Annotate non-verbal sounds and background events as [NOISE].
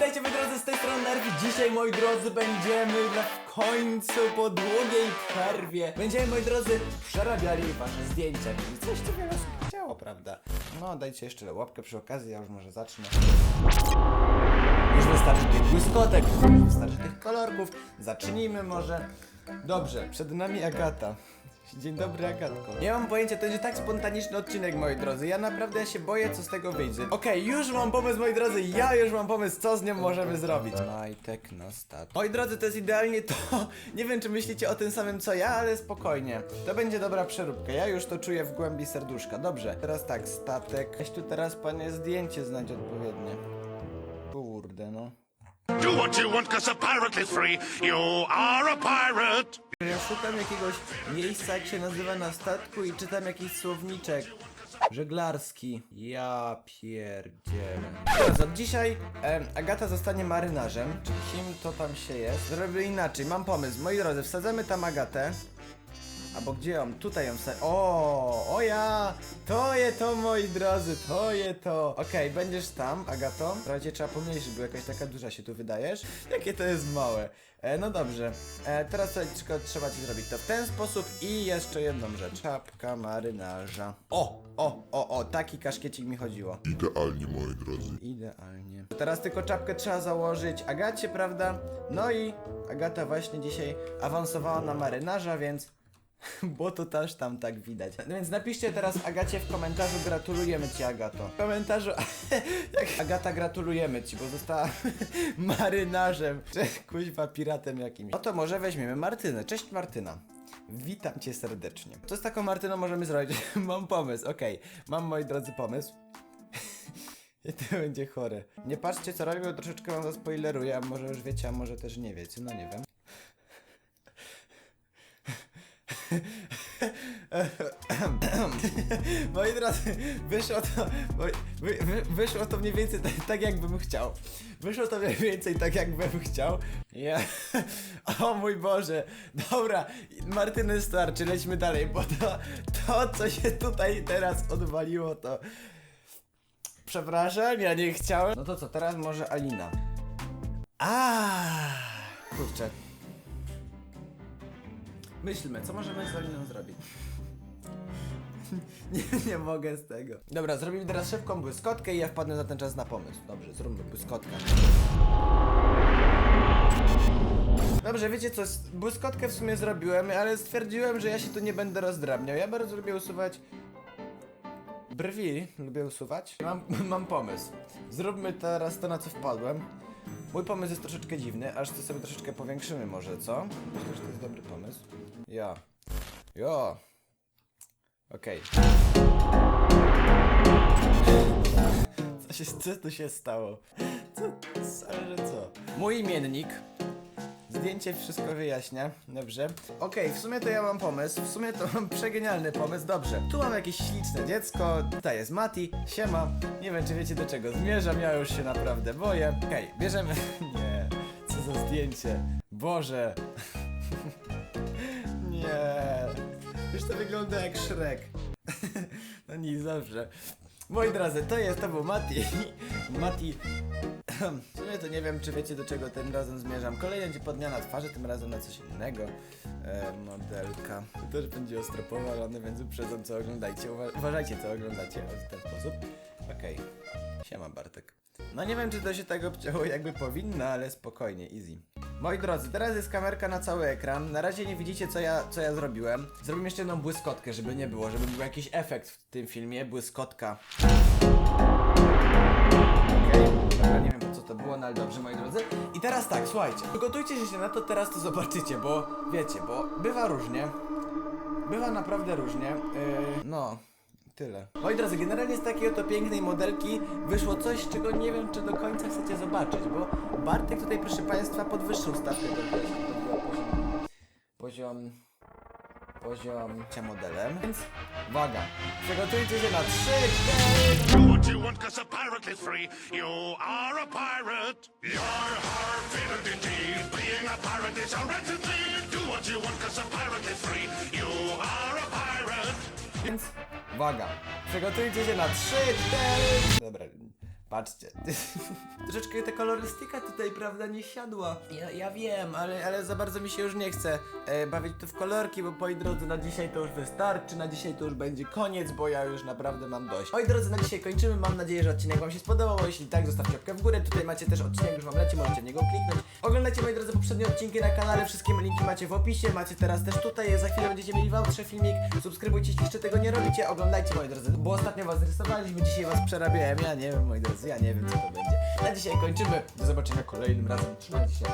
Witajcie moi drodzy, z tej strony Nerwi. Dzisiaj moi drodzy będziemy na końcu po długiej przerwie. Będziemy moi drodzy przerabiali wasze zdjęcia. Czyli coś co wiele osób chciało, prawda? No dajcie jeszcze łapkę przy okazji, ja już może zacznę. Już wystarczy tych błyskotek, już wystarczy tych kolorków. Zacznijmy może. Dobrze, przed nami Agata Dzień dobry, Agatko. Nie mam pojęcia, to będzie tak spontaniczny odcinek, moi drodzy. Ja naprawdę się boję, co z tego wyjdzie. Okej, już mam pomysł, moi drodzy. Ja już mam pomysł, co z nią możemy zrobić. My technostat. Moi drodzy, to jest idealnie to. [LAUGHS] Nie wiem, czy myślicie o tym samym, co ja, ale spokojnie. To będzie dobra przeróbka. Ja już to czuję w głębi serduszka. Dobrze, teraz tak, statek. Weź tu teraz, panie, zdjęcie znać odpowiednie. Kurde, no. Do what you want, cause a pirate is free. You are a pirate. Ja szukam jakiegoś miejsca, jak się nazywa na statku i czytam jakiś słowniczek. Żeglarski. Ja pierdzielę. Teraz od dzisiaj Agata zostanie marynarzem. Czy kim to tam się jest? Zrobię inaczej, mam pomysł. Moi drodzy, wsadzamy tam Agatę. Albo gdzie ją? Tutaj ją wsadzę. O, o ja! To je to, moi drodzy, to je to. Okej, będziesz tam, Agato. Cię trzeba pomniejszyć, bo jakaś taka duża się tu wydajesz. Jakie to jest małe. E, no dobrze. E, teraz tylko trzeba ci zrobić to w ten sposób i jeszcze jedną rzecz. Czapka marynarza. O, o, o, o, taki kaszkiecik mi chodziło. Idealnie, moi drodzy. Idealnie. Teraz tylko czapkę trzeba założyć Agacie, prawda? No i Agata właśnie dzisiaj awansowała na marynarza, więc... [LAUGHS] Bo to też tam tak widać. No więc napiszcie teraz Agacie w komentarzu gratulujemy ci Agato. W komentarzu [LAUGHS] Agata gratulujemy ci, bo została [LAUGHS] marynarzem. Czy kuźwa piratem jakimś. No to może weźmiemy Martynę. Cześć Martyna. Witam cię serdecznie. Co z taką Martyną możemy zrobić? mam pomysł, okej. Mam moi drodzy pomysł. I to będzie chore. Nie patrzcie co robię, bo troszeczkę wam zaspoileruję, a może już wiecie, a może też nie wiecie, no nie wiem. [LAUGHS] Moi drodzy, wyszło to, moi- wy, wy, wyszło to mniej więcej tak, tak jakbym chciał. Wyszło to mniej więcej tak jakbym chciał. Ja, [LAUGHS] o mój Boże, dobra, Martyny starczy, lećmy dalej, bo to, to co się tutaj teraz odwaliło to... Przepraszam, ja nie chciałem. No to co, teraz może Alina. A, kurczę. Myślmy, co możemy z Aliną zrobić? [LAUGHS] nie, nie mogę z tego. Dobra, zrobimy teraz szybką błyskotkę i ja wpadnę za ten czas na pomysł. Dobrze, zróbmy błyskotkę. Dobrze, wiecie co, błyskotkę w sumie zrobiłem, ale stwierdziłem, że ja się tu nie będę rozdrabniał. Ja bardzo lubię usuwać brwi, lubię usuwać. Mam, [LAUGHS] mam pomysł. Zróbmy teraz to, na co wpadłem. Mój pomysł jest troszeczkę dziwny, aż to sobie troszeczkę powiększymy może, co? Myślę, że to jest dobry pomysł. Ja. Jo. Okej. Co się, co tu się stało? Co, co, ale co? Mój imiennik. Zdjęcie wszystko wyjaśnia, dobrze. Okej, w sumie to ja mam pomysł, w sumie to mam [LAUGHS] przegenialny pomysł, dobrze. Tu mam jakieś śliczne dziecko, tutaj jest Mati, siema. Nie wiem, czy wiecie do czego zmierzam, ja już się naprawdę boję. Okej, bierzemy... [LAUGHS] Nie, co za zdjęcie. Boże. [LAUGHS] Nie. Już to wygląda jak Shrek. No nic, dobrze. Moi drodzy, to jest, to był Mati. [LAUGHS] Mati w sumie to nie wiem, czy wiecie do czego tym razem zmierzam. Kolejna będzie podmiana twarzy, tym razem na coś innego. E, modelka. To też będzie ostro powalone, więc uprzedzam co oglądajcie. Uwa- uważajcie co oglądacie w ten sposób. Okej. Siema Bartek. No nie wiem, czy to się tak obcięło jakby powinno, ale spokojnie, easy. Moi drodzy, teraz jest kamerka na cały ekran. Na razie nie widzicie, co ja, co ja zrobiłem. Zrobimy jeszcze jedną błyskotkę, żeby nie było, żeby był jakiś efekt w tym filmie. Błyskotka. Okej, dobra, nie wiem po co to było, no ale dobrze, moi drodzy. I teraz tak, słuchajcie, przygotujcie się na to, teraz to zobaczycie, bo wiecie, bo bywa różnie. Bywa naprawdę różnie. Yy, no, tyle. Moi drodzy, generalnie z takiej oto pięknej modelki wyszło coś, czego nie wiem, czy do końca chcecie zobaczyć, bo Bartek tutaj, proszę Państwa, podwyższył stawkę do poziom, poziom, poziom cię modelem, więc uwaga, przygotujcie się na 3, 4, Do what you want, cause a pirate is free. You are a pirate. Your heart fitted indeed. Being a pirate is a rarity. Do what you want, cause a pirate is free. You are a pirate. Więc uwaga, przygotujcie się na 3, 4. Dobra, patrzcie. [LAUGHS] troszeczkę ta kolorystyka tutaj, prawda, nie siadła. Ja, ja wiem, ale, ale za bardzo mi się już nie chce e, bawić tu w kolorki, bo moi drodzy, na dzisiaj to już wystarczy, na dzisiaj to już będzie koniec, bo ja już naprawdę mam dość. Moi drodzy, na dzisiaj kończymy, mam nadzieję, że odcinek wam się spodobał, jeśli tak, zostawcie łapkę w górę, tutaj macie też odcinek, już wam leci, możecie w niego kliknąć. Oglądajcie, moi drodzy, poprzednie odcinki na kanale, wszystkie linki macie w opisie, macie teraz też tutaj, za chwilę będziecie mieli w outrze filmik, subskrybujcie, jeśli jeszcze tego nie robicie, oglądajcie, moi drodzy, bo ostatnio was rysowaliśmy, dzisiaj was przerabiałem, ja nie wiem, moi drodzy, ja nie wiem, co to będzie. Na dzisiaj kończymy, do zobaczenia kolejnym razem, trzymajcie się.